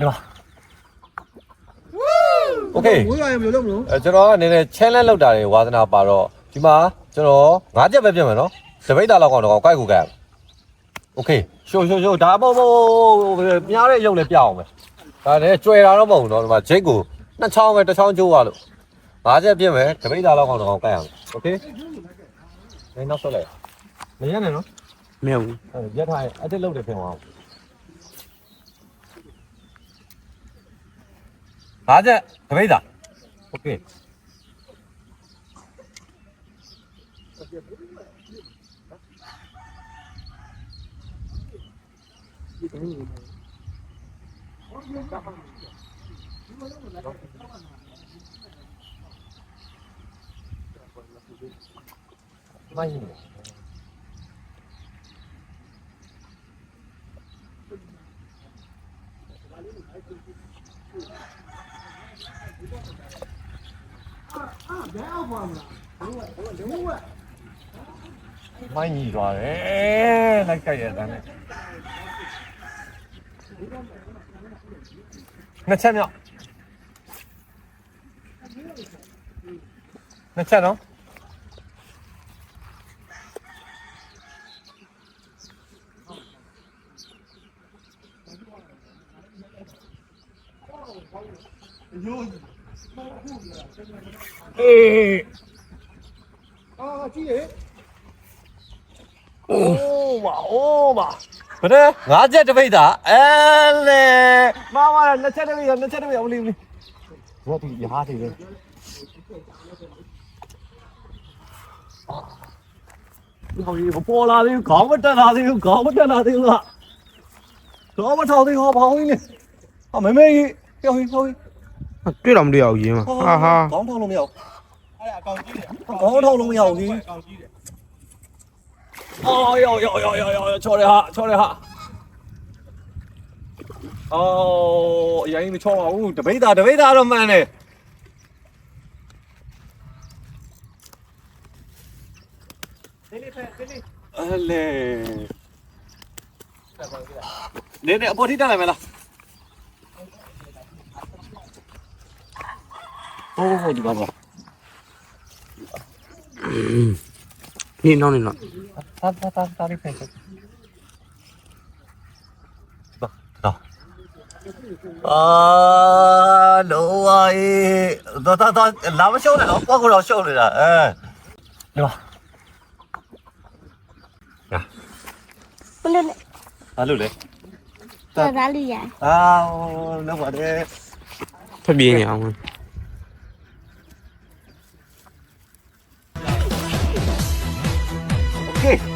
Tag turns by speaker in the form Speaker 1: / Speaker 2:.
Speaker 1: ဒီမှာ Okay ဝေး
Speaker 2: ရရင်ဘယ်လိုလုပ်မလို့
Speaker 1: အဲကျွန်တော်ကနည်းနည်း challenge လောက်တာတွေဝါသနာပါတော့ဒီမှာကျွန်တော်ငါးချက်ပဲပြတ်မယ်နော်တပိတ်တာလောက်ကောင်တော့ကိုက်ကိုကက်ရမယ် Okay ရှိုးရှိုးရှိုးဒါပေါ့ပေါ့ပြားတဲ့ရုပ်လည်းပြအောင်ပဲဒါလည်းကျွဲတာတော့မဟုတ်ဘူးနော်ဒီမှာဂျိတ်ကိုနှစ်ချောင်းပဲတစ်ချောင်းကျိုးသွားလို့ငါးချက်ပြတ်မယ်တပိတ်တာလောက်ကောင်တော့ကိုက်ရမယ် Okay နေနောက်ဆက်လိုက်မရနဲ့နော်
Speaker 3: မရဘူး
Speaker 1: အဲရက်ထားရဲ့အတက်လောက်တယ်ပြင်သွားအောင် 가자, 가베이다. 오케이. 많이 မိုင်းကြီးသွားတယ်လိုက်ကြိုက်ရတဲ့အတိုင်းနှစ်ချက်မြောက်နှစ်ချက်နော် အေး အ
Speaker 2: ာကြည့်လေ
Speaker 3: โอ้
Speaker 1: มาโอ้มาဘယ်နဲ့ငါးချက်တစ်ပိတ်တာအဲလေမာမာနှစ်ချက်တစ်ပိတ်နှစ်ချက်တစ်ပိတ်အောင်လေးဘောဒီရဟားတယ်လေဟိုဒီပေါ်လာသေးခေါင်းမတက်လာသေးဘူးခေါင်းမတက်လာသေးဘူးကခေါင်းမထောက်သေးဟောဘောင်းကြီးလေဟာမမေကြီး ဟေးဟေးဟေး
Speaker 3: တွေ့တော့မတွေ့ရဘူးရင်းမှာဟာဟာ
Speaker 1: ခေါင်းထောက်လို့မရဘူးအဲ့ဒါအကောင်ကြီးတယ်ခေါင်းထောက်လို့မရဘူးလေအကောင်ကြီးတယ်အော်ရောရောရောရောရောချော်တယ်ဟာချော်တယ်ဟာအော်အရင်မချော်ပါဘူးတပိတ်တာတပိတ်တာတော့မှန်တယ်ဒီလေးဖဲဒီလေးအလေနေနေအပေါ်ထိတက်လိုက်မလား ဟိုးဟိုးဒီပါပါ
Speaker 3: นี่น้องนี่น้อง
Speaker 1: ตาตาตาตาดิเพ่งบ่ตาအာလောဝေးတော့တော့လာမရှုံးနဲ့နော်ကွာကတော့ရှုံးနေတာအဲဒီပါဟာ
Speaker 4: ဘလို့လဲ
Speaker 1: ဘာလို့လဲ
Speaker 4: တော်သားလူရ
Speaker 1: အာလောက်ပါတယ်
Speaker 3: ဖပြေးနေအောင်
Speaker 1: Okay.